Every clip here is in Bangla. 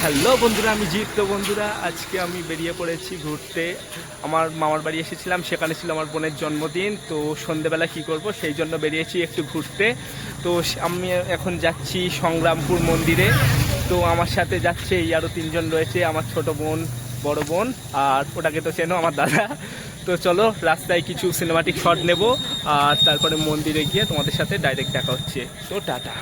হ্যালো বন্ধুরা, আমি জিৎ। তো বন্ধুরা, আজকে আমি বেরিয়ে পড়েছি ঘুরতে। আমার মামার বাড়ি এসেছিলাম, সেখানে ছিল আমার বোনের জন্মদিন। তো সন্ধেবেলা কি করব, সেই জন্য বেরিয়েছি একটু ঘুরতে। তো আমি এখন যাচ্ছি সংগ্রামপুর মন্দিরে। তো আমার সাথে যাচ্ছে এই আরও তিনজন রয়েছে, আমার ছোট বোন, বড় বোন, আর ওটাকে তো চেনো আমার দাদা। তো চলো, রাস্তায় কিছু সিনেমাটিক শট নেব, আর তারপরে মন্দিরে গিয়ে তোমাদের সাথে ডাইরেক্ট দেখা হচ্ছে। তো টাটা।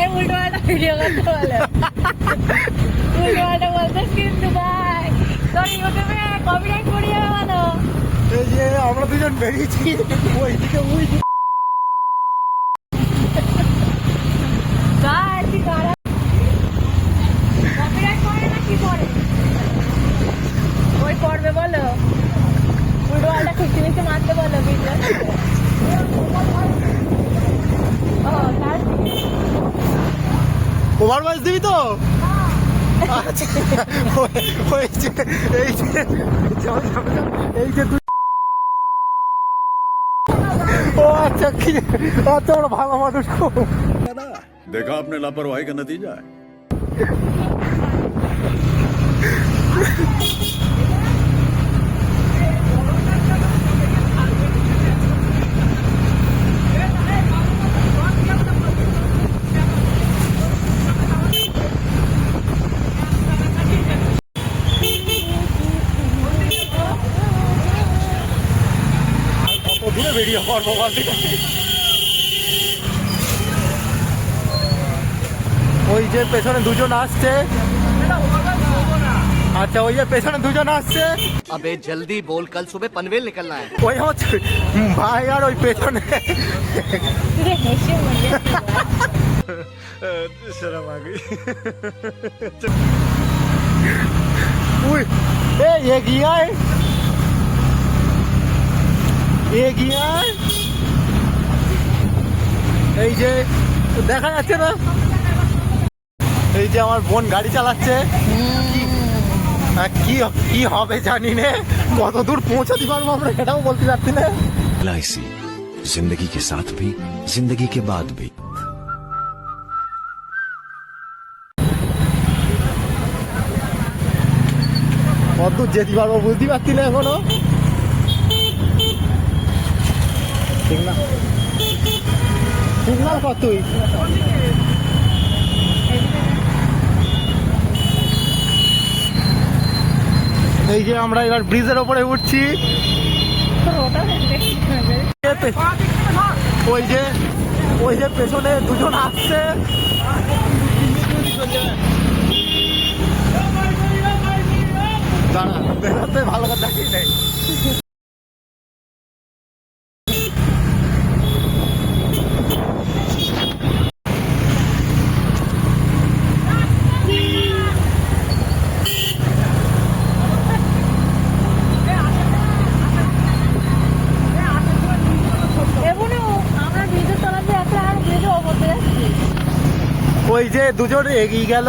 এই উল্টো পাল্টা ভিডিও করতে বলে। উল্টো পাল্টা বলতে কিন্তু ভাই তোর ইউটিউবে কপিরাইট পড়ে যাবে বলো। এই যে আমরা দুজন বেরিয়েছি ওইদিকে ওই ওই পড়বে বলো। উল্টো পাল্টা খুঁজতে খুঁজতে মারতে বলো ভিডিও ও তার ওভার ভয়েস দিবি তো আচ্ছা ওই- ওই যে এই যে যাও, যাও, যাও। এই যে তুই ও আচ্ছা কি আচ্ছা ওরা ভালো মানুষ খুব देखा आपने लापरवाही का नतीजा है দূরে বেরিয়ে পড়বো বলতে ওই যে পেছনে দুজন আসছে আচ্ছা ওই যে পেছনে দুজন আসছে अबे जल्दी बोल कल सुबह पनवेल निकलना है ওই হচ্ছে ভাই আর ওই পেছনে তুই হেসে মজা शर्म आ गई उई ए ये गया है এ গিয়ার এই যে দেখা যাচ্ছে না? এই যে আমার বোন গাড়ি চালাচ্ছে। কি কি হবে জানি না। কত দূর পৌঁছাতে পারব আমরা এটাও বলতে পারছি না। এলআইসি জিন্দগি কে সাথ ভি জিন্দগি কে বাদ ভি। কত যেতে পারব বুঝতে পারছি না এখনও। সিগনাল সিগনাল কত তুই। এই যে আমরা এবার ব্রিজের ওপরে উঠছি। ওই যে ওই যে পেছনে দুজন আসছে। দাঁড়া, বেরোতে ভালো কথা দেখি নেই এমনও আমরা ব্রিজের তলাতে একটা আর ব্রিজের ওপর দিয়ে যাচ্ছি ওই যে দুজন এগিয়ে গেল।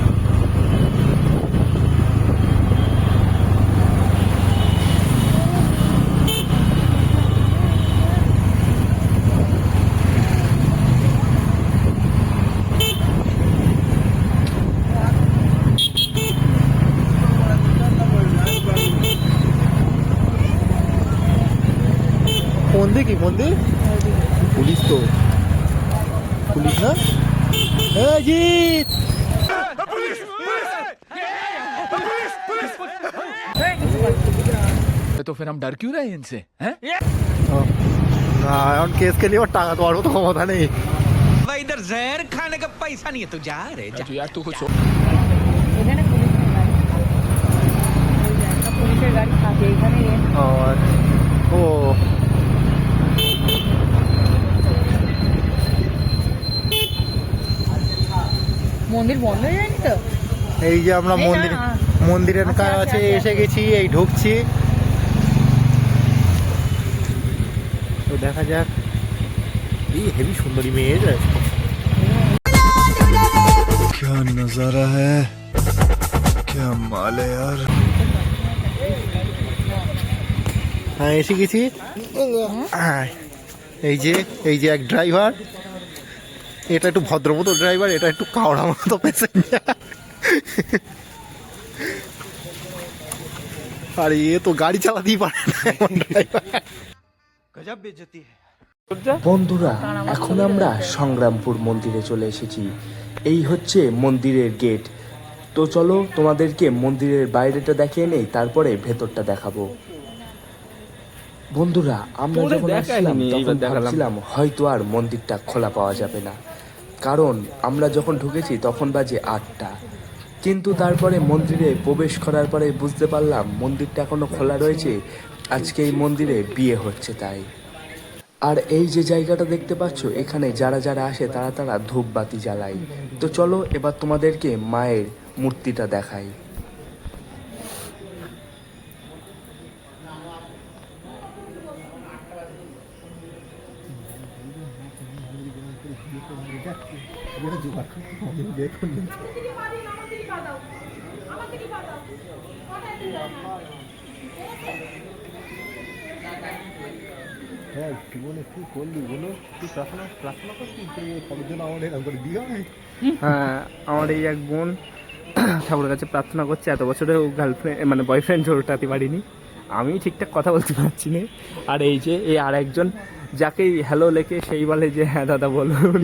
আরবি পুলিশ पुलिस পুলিশ না জিৎ তো ফের হাম ডর কিউ রহে ইনসে केस के लिए और ताकत तो क्षमता तो नहीं। भाई इधर जहर खाने का पैसा नहीं है तू जा रे जा। यार तू कुछ और ओ মন্দির বন্ধ হয়ে যায়নি তো এই যে আমরা এই না, মন্দির আ- মন্দিরের আচ্ছা, আচ্ছা, কাছে আচ্ছা। এসে গেছি এই ঢুকছি তো দেখা যাক এই হেভি সুন্দরী মেয়ে যায় क्या नजारा है क्या माल है यार হ্যাঁ এসে গেছি হ্যাঁ, এই যে এই যে এক ড্রাইভার এটা একটু ভদ্রমতো ড্রাইভার এটা একটু কাওড়া মতো প্যাসেঞ্জার আর এ তো গাড়ি চালাতেই পারে না এমন ড্রাইভার বন্ধুরা এখন আমরা সংগ্রামপুর মন্দিরে চলে এসেছি। এই হচ্ছে মন্দিরের গেট তো চলো তোমাদেরকে মন্দিরের বাইরেটা দেখিয়ে নেই তারপরে ভেতরটা দেখাবো। বন্ধুরা আমরা যখন আসছিলাম তখন দেখালাম। ভাবছিলাম হয়তো আর মন্দিরটা খোলা পাওয়া যাবে না। কারণ আমরা যখন ঢুকেছি তখন বাজে আটটা। কিন্তু তারপরে মন্দিরে প্রবেশ করার পরে বুঝতে পারলাম মন্দিরটা এখনও খোলা রয়েছে। আজকে এই মন্দিরে বিয়ে হচ্ছে তাই। আর এই যে জায়গাটা দেখতে পাচ্ছ, এখানে যারা যারা আসে তারা তারা ধূপবাতি জ্বালায়। তো চলো এবার তোমাদেরকে মায়ের মূর্তিটা দেখাই জীবনে কি করলি বলো তুই প্রার্থনা প্রার্থনা করছিস যে সবার জন্য আমাদের এরকম বিয়ে হয় হ্যাঁ আমার এই এক বোন ঠাকুরের কাছে প্রার্থনা করছে, এত বছরেও গার্লফ্রেন্ড মানে বয়ফ্রেন্ড জোরটাতে পারিনি। আমি ঠিকঠাক কথা বলতে পারছি না। আর এই যে এই আর একজন যাকে হ্যালো লেখে সেই বলে যে হ্যাঁ দাদা বলুন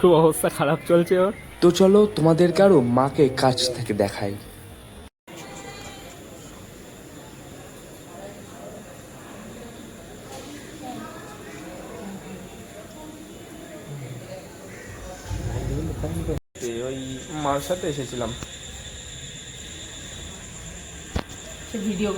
খুব অবস্থা খারাপ চলছে ওর। তো চলো তোমাদেরকে আরও মাকে কাছ থেকে দেখাই। ওই মার সাথে এসেছিলাম। ভিডিও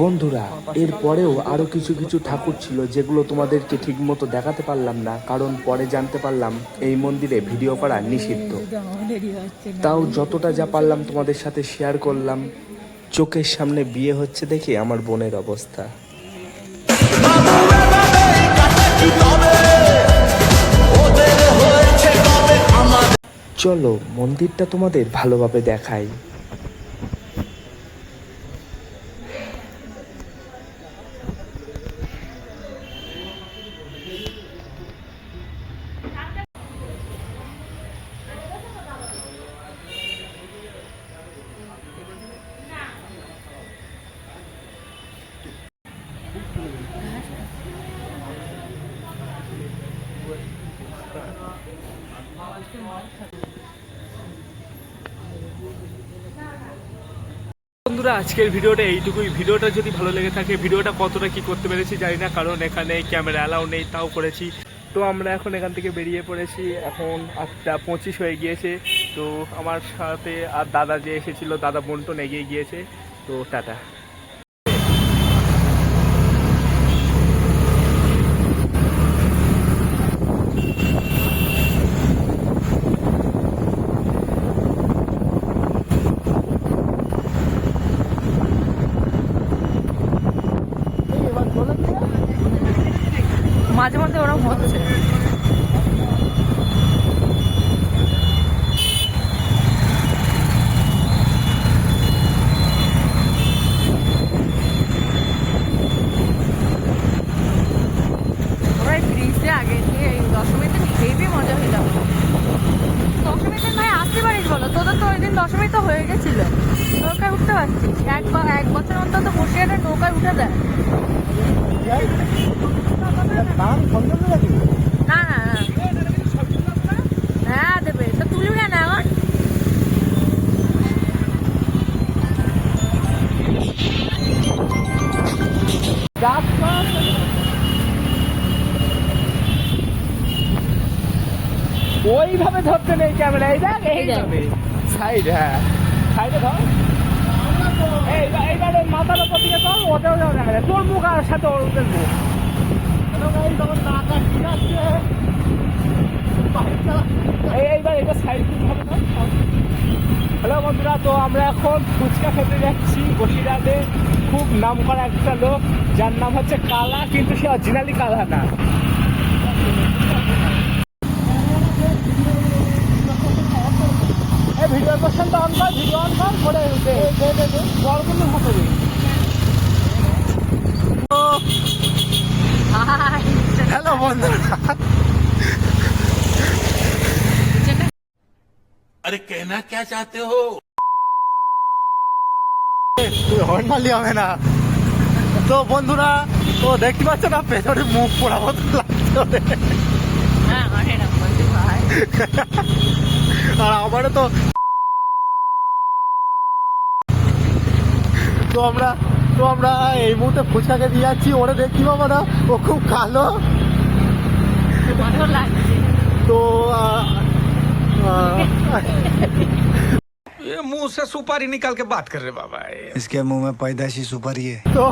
বন্ধুরা এরপরেও আরও কিছু কিছু ঠাকুর ছিল যেগুলো তোমাদেরকে ঠিকমতো দেখাতে পারলাম না, কারণ পরে জানতে পারলাম এই মন্দিরে ভিডিও করা নিষিদ্ধ। তাও যতটা যা পারলাম তোমাদের সাথে শেয়ার করলাম। চোখের সামনে বিয়ে হচ্ছে দেখে আমার বোনের অবস্থা। চলো, মন্দিরটা তোমাদের ভালোভাবে দেখাই। বন্ধুরা, আজকের ভিডিওটা এইটুকুই। ভিডিওটা যদি ভালো লেগে থাকে, ভিডিওটা কতটা কি করতে পেরেছি জানি না, কারণ এখানে ক্যামেরা অ্যালাউ নেই, তাও করেছি। তো আমরা এখন এখান থেকে বেরিয়ে পড়েছি। এখন আটটা পঁচিশ হয়ে গিয়েছে। তো আমার সাথে আর দাদা যে এসেছিল, দাদা বন্টন এগিয়ে গিয়েছে। তো টাটা মাঝে মধ্যে ওরকম হচ্ছে ওরা ব্রিজে আগে গিয়ে এই দশমীতে হেভি মজা হয়ে যাবে দশমীতে ভাই আসতে পারিস বলো তোদের তো ওই দিন দশমী তো হয়ে গেছিল। নৌকায় উঠতে পারছি এক ব- এক বছর অন্তত বসে একটা নৌকায় উঠে দেয় না না না। হ্যাঁ দেবে। তো তুলবি কেন এখন ওইভাবে ধরতে নেই ক্যামেরা। এই দেখ। এইভাবে। সাইড হ্যাঁ। সাইডে ধর। তোর মুখ আর সাথে ওর মুখ। এটা সাইড না? হ্যালো বন্ধুরা, তো আমরা এখন ফুচকা খেতে যাচ্ছি বসিরহাটে। খুব নাম করা একটা লোক, যার নাম হচ্ছে কালা, কিন্তু সে অরিজিনালি কালা না। ভিডিও কোশ্চেন তো অন কর ভিডিও অন কর করে সরগুলো মতো হ্যালো বন্ধুরা। আরে কেনা কে চাতে হো? হর্নালি হবে না তো বন্ধুরা তো দেখতে পাচ্ছ না পেছনে মুখ পোড়া মতো লাগছে আর আমারও তো তো আমরা তো আমরা এই মুহূর্তে ফুচকাকে দিয়ে যাচ্ছি ওরে দেখতে পাবো না ও খুব কালো ভালো লাগছে তো আহ, আহ, ये मुंह से सुपारी निकाल के बात कर रहे बाबा ये। इसके मुंह में पैदाइशी सुपारी है তো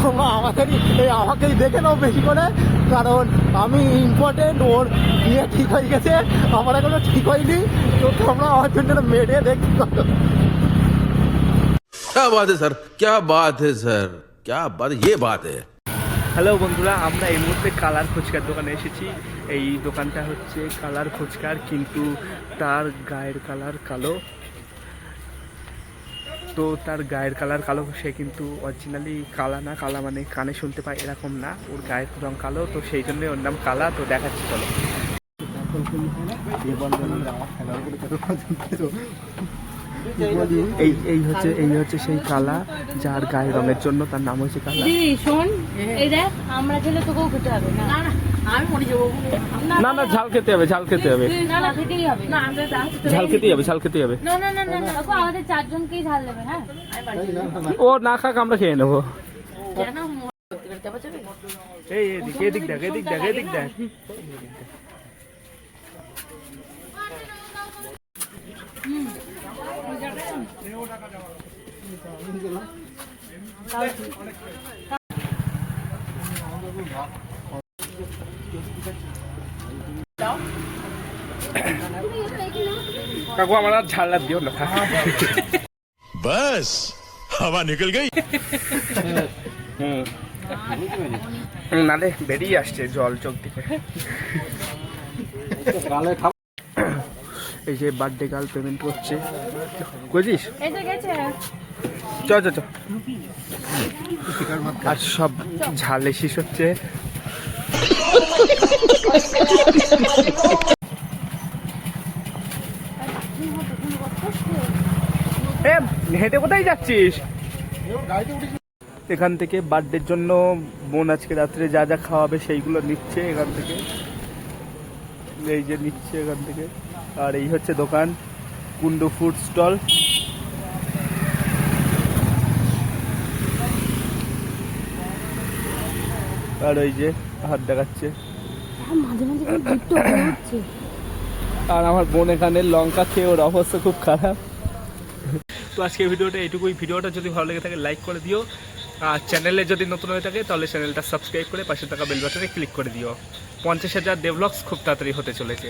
তোমরা আমাদেরই এই আমাকেই দেখে নাও বেশি করে কারণ আমি ইম্পর্টেন্ট ওর বিয়ে ঠিক হয়ে গেছে আমার এখনো ঠিক হয়নি তো তোমরা আমার জন্য মেরে দেখতে পারো क्या बात है सर क्या बात है सर क्या बात ये बात है হ্যালো বন্ধুরা আমরা এই মুহূর্তে কালার ফুচকার দোকানে এসেছি এই দোকানটা হচ্ছে কালার ফুচকার কিন্তু তার গায়ের কালার কালো তো তার গায়ের কালার কালো সে কিন্তু অরিজিনালি কালা না কালা মানে কানে শুনতে পায় এরকম না ওর গায়ের রং কালো তো সেই জন্যই ওর নাম কালা তো দেখাচ্ছি চলো এই এই হচ্ছে এই হচ্ছে সেই কালা যার গায়ের রঙের জন্য তার নাম হচ্ছে কালা। দিদি শোন এই দেখ আমরা খেলে তোকেও খেতে হবে না? আমি মরে যাব। না না ঝাল খেতে হবে ঝাল খেতে হবে। না না খেতেই হবে। না আমরা ঝাল খেতেই হবে ঝাল খেতেই হবে। না না না না না দেখো আমাদের চারজনকেই ঝাল দেবে হ্যাঁ? ও না খাক আমরা খেয়ে নেব। কেন এই এদিক এদিক দেখ এদিক দেখ এদিক দেখ। কাকু আমার আর ঝাড়লা দিও না। বাস নিকল গই। নালে বেরিয়ে আসছে জল চোখ থেকে। এই যে বার্থডে গার্ল পেমেন্ট করছে। বুঝিস? চ চ চ। আর সব ঝালে শেষ হচ্ছে। হেঁটে কোথায় যাচ্ছিস? এখান থেকে বার্থডের জন্য বোন আজকে রাত্রে যা যা খাওয়াবে সেইগুলো নিচ্ছে এখান থেকে। এই যে নিচ্ছে এখান থেকে। আর এই হচ্ছে দোকান, কুন্ডু ফুড স্টল। আর ওই যে হাত দেখাচ্ছে। আর আমার বোন এখানে লঙ্কা খেয়ে ওর অবস্থা খুব খারাপ। তো আজকে ভিডিওটা এইটুকুই। ভিডিওটা যদি ভালো লেগে থাকে লাইক করে দিও। আর চ্যানেলে যদি নতুন হয়ে থাকে তাহলে চ্যানেলটা সাবস্ক্রাইব করে পাশে থাকা বেল বাটনে ক্লিক করে দিও। পঞ্চাশ হাজার ডেভলগস খুব তাড়াতাড়ি হতে চলেছে।